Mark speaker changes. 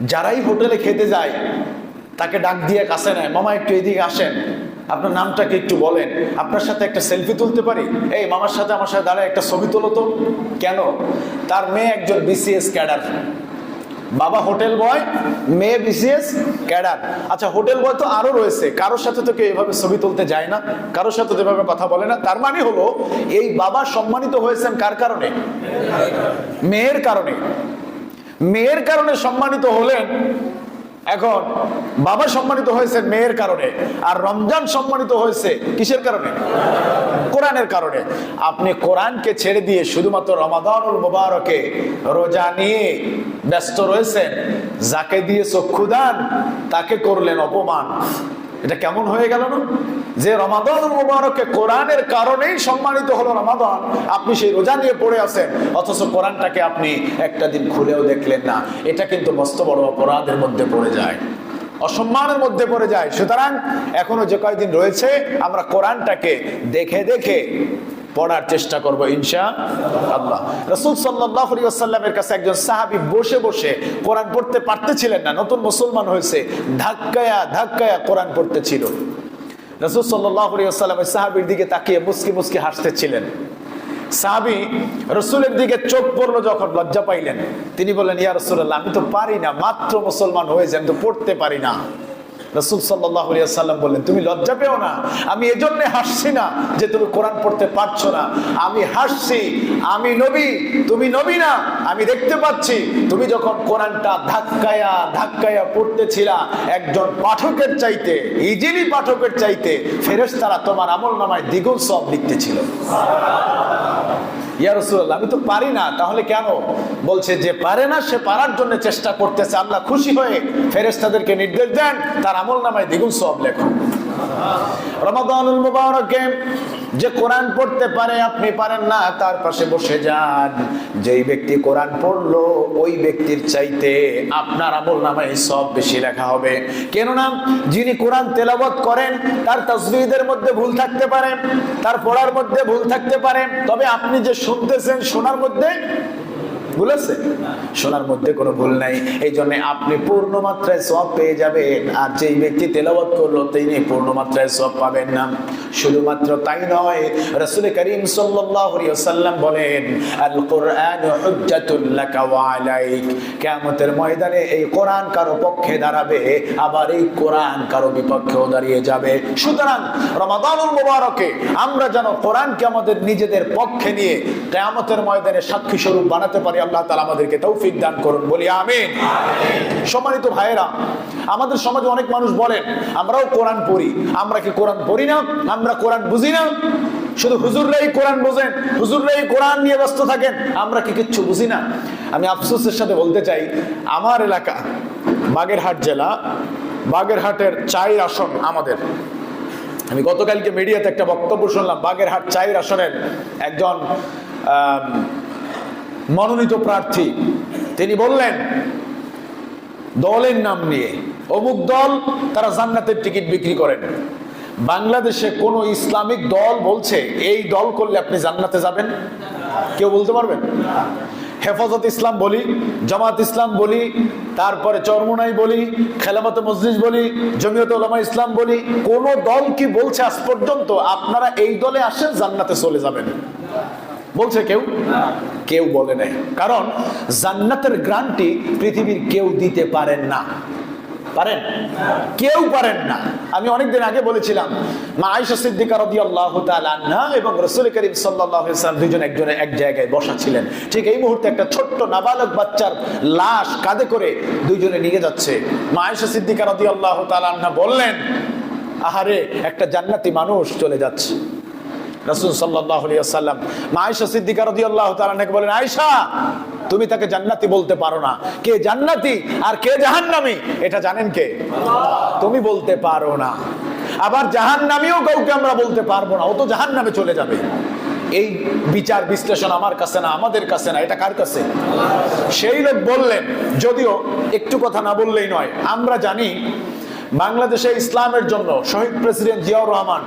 Speaker 1: যারাই হোটেলে খেতে যায়, তাকে ডাক দিয়ে কাছে নেয়, মামা, একটু এদিকে আসেন। আপনার নামটাকে একটু বলেন। আপনার সাথে একটা সেলফি তুলতে পারি? এই, মামার সাথে আমার সাথে দাঁড়ায়, একটা ছবি তোলো তো। কেন? তার মেয়ে একজন বিসিএস ক্যাডার। বাবা হোটেল বয়, মেয়ে বিসিএস ক্যাডার। আচ্ছা হোটেল বয় তো আরও রয়েছে। কারোর সাথে তো কেউ এভাবে ছবি তুলতে যায় না। কারোর সাথে তো এভাবে কথা বলে না। তার মানে হলো, এই বাবা সম্মানিত হয়েছেন কার কারণে? মেয়ের কারণে। মেয়ের কারণে সম্মানিত হলেন, এখন বাবা সম্মানিত হয়েছে মেয়ের কারণে, আর রমজান সম্মানিত হয়েছে কিসের কারণে? কোরআনের কারণে। আপনি কোরআনকে ছেড়ে দিয়ে শুধুমাত্র রমাদানুল মুবারকে রোজা নিয়ে ব্যস্ত রয়েছেন, যাকে দিয়ে চক্ষুদান তাকে করলেন অপমান। এটা কেমন হয়ে গেল না? যে রমাদান মুবারকে কোরআনের কারণেই সম্মানিত হলো রমাদান, আপনি সেই রোজা নিয়ে পড়ে আছেন, অথচ কোরআনটাকে আপনি একটা দিন খুলেও দেখলেন না। এটা কিন্তু মস্ত বড় অপরাধের মধ্যে পড়ে যায়। অসম্মানের মধ্যে পড়ে যায়। সুতরাং এখনও যে কয়েকদিন রয়েছে, আমরা কোরআনটাকে দেখে দেখে পড়ার চেষ্টা করব ইনশা আল্লাহ। রসুল সাল্লাহ সাল্লামের কাছে একজন সাহাবি বসে বসে কোরআন পড়তে পারতেছিলেন না, নতুন মুসলমান হয়েছে, ধাক্কায়া ধাক্কায়া কোরআন পড়তেছিল। রসুল সাহাবির দিকে তাকিয়ে মুসকি মুসকি হাসতেছিলেন। সাহাবি রসুলের দিকে চোখ পড়ল যখন লজ্জা পাইলেন। তিনি বললেন, ইয়া রসুল্লাহ আমি তো পারি না, মাত্র মুসলমান হয়েছে আমি তো পড়তে পারি না। রসুল সাল্লাম বললেন, তুমি লজ্জা পেও না। আমি এজন্য হাসছি না যে তুমি কোরআন পড়তে পারছ না। আমি হাসছি, আমি নবী, তুমি নবী না। আমি দেখতে পাচ্ছি, তুমি যখন কোরআনটা ধাক্কায়া ধাক্কায়া পড়তেছিলা একজন পাঠকের চাইতে, ইজিলি পাঠকের চাইতে, ফেরেশতারা তোমার আমল নামায় দ্বিগুণ সব লিখতেছিল। ইয়া রাসূলুল্লাহ, আমি তো পারি না, তাহলে কেন? বলছে যে পারে না, সে পারার জন্য চেষ্টা করতেছে, আল্লাহ খুশি হয়ে ফেরেস্তাদেরকে নির্দেশ দেন, তার আমল নামায় দ্বিগুণ সব লেখো। রমাদানুল মুবারকে যে কোরআন পড়তে পারে, আপনি পারেন না, তার পাশে বসে যান। যেই ব্যক্তি কোরআন পড়ল, ওই ব্যক্তির চাইতে আপনার আমল সব বেশি লেখা হবে। কেননা, যিনি কোরআন তেলাবত করেন, তার তসবিদের মধ্যে ভুল থাকতে পারে, তার পড়ার মধ্যে ভুল থাকতে পারে। তবে আপনি যে শুনতেছেন, শোনার মধ্যে ভুল আছে? শোনার মধ্যে কোনো ভুল নাই। এই জন্য আপনি পূর্ণ মাত্রায় সব পেয়ে যাবেন। আর যেই ব্যক্তি তেলাবাদ করল, তিনি পূর্ণ মাত্রায় সব পাবেন না। শুধুমাত্র তাই নয় রাসূল করিম সাল্লাল্লাহু আলাইহি ওয়াসাল্লাম বলেন আল কোরআন হুজ্জাতুল লাকা ওয়া আলাইক। কিয়ামতের ময়দানে এই কোরআন কারও পক্ষে দাঁড়াবে আবার এই কোরআন কারও বিপক্ষেও দাঁড়িয়ে যাবে। সুতরাং রমাদানুল মুবারকে আমরা যেন কোরআনকে আমাদের নিজেদের পক্ষে নিয়ে কিয়ামতের ময়দানে সাক্ষী স্বরূপ বানাতে পারি আল্লাহ তাআলা আমাদেরকে তৌফিক দান করুন। বলি আমিন। সম্মানিত ভাইয়েরা আমাদের সমাজে অনেক মানুষ বলেন আমরাও কোরআন পড়ি। আমরা কি কোরআন পড়ি না? আমরা কোরআন বুঝি না। শুধু হুজুররাই কোরআন বোঝেন, হুজুররাই কোরআন নিয়ে ব্যস্ত থাকেন, আমরা কি কিচ্ছু বুঝি না। আমি আফসোসের সাথে বলতে চাই, আমার এলাকা, বাগেরহাট জেলা, বাগেরহাটের চাই আসন আমাদের। আমি গতকালকে মিডিয়াতে একটা বক্তব্য শুনলাম, বাগেরহাট চাইর আসনের একজন মনোনীত প্রার্থী। তিনি বললেন, দলের নাম নিয়ে অমুক দল তারা জান্নাতের টিকিট বিক্রি করেন। বাংলাদেশে কোন ইসলামিক দল বলছে, এই দল করলে আপনি জান্নাতে যাবেন কেউ বলতে পারবেন? হেফাজত ইসলাম বলি, জামাত ইসলাম বলি, তারপরে চরমোনাই বলি খেলামত মসজিদ বলি, জমিয়ত ওলামা ইসলাম বলি, কোন দল কি বলছে আজ পর্যন্ত আপনারা এই দলে আসেন, জান্নাতে চলে যাবেন? বলছে কেউ? কেউ বলে নাই। কারণ জান্নাতের গ্রান্টি পৃথিবীর কেউ দিতে পারেন না। পারেন? কেউ পারেন না। আমি অনেকদিন আগে বলেছিলাম, মা আয়েশা সিদ্দিকা রাদিয়াল্লাহু তাআলা আনহা এবং রসুল করিম ওয়াসাল্লাম দুইজন একজনে এক জায়গায় বসা ছিলেন। ঠিক এই মুহূর্তে একটা ছোট্ট নাবালক বাচ্চার লাশ কাঁধে করে দুইজনে নিয়ে যাচ্ছে। মা আয়েশা সিদ্দিকা রাদিয়াল্লাহু তাআলা আনহা বললেন, আহারে, একটা জান্নাতি মানুষ চলে যাচ্ছে। রসুল সাল্লাল্লাহু আলাইহি ওয়াসাল্লাম মা আয়েশা সিদ্দিকা রাদিয়াল্লাহু তাআলা নাকি বলেন আয়েশা তুমি তাকে জান্নাতি বলতে পারো না। কে জান্নাতি আর কে জাহান্নামী? এটা জানেন কে? তুমি বলতে পারো না। আবার জাহান্নামীও কাউকে আমরা বলতে পারব না। ও তো জাহান্নামে চলে যাবে। এই বিচার বিশ্লেষণ আমার কাছে না, আমাদের কাছে না। এটা কার কাছে? সেই লোক বললেন, যদিও একটু কথা না বললেই নয়, আমরা জানি বাংলাদেশে ইসলামের জন্য শহীদ প্রেসিডেন্ট জিয়াউর রহমান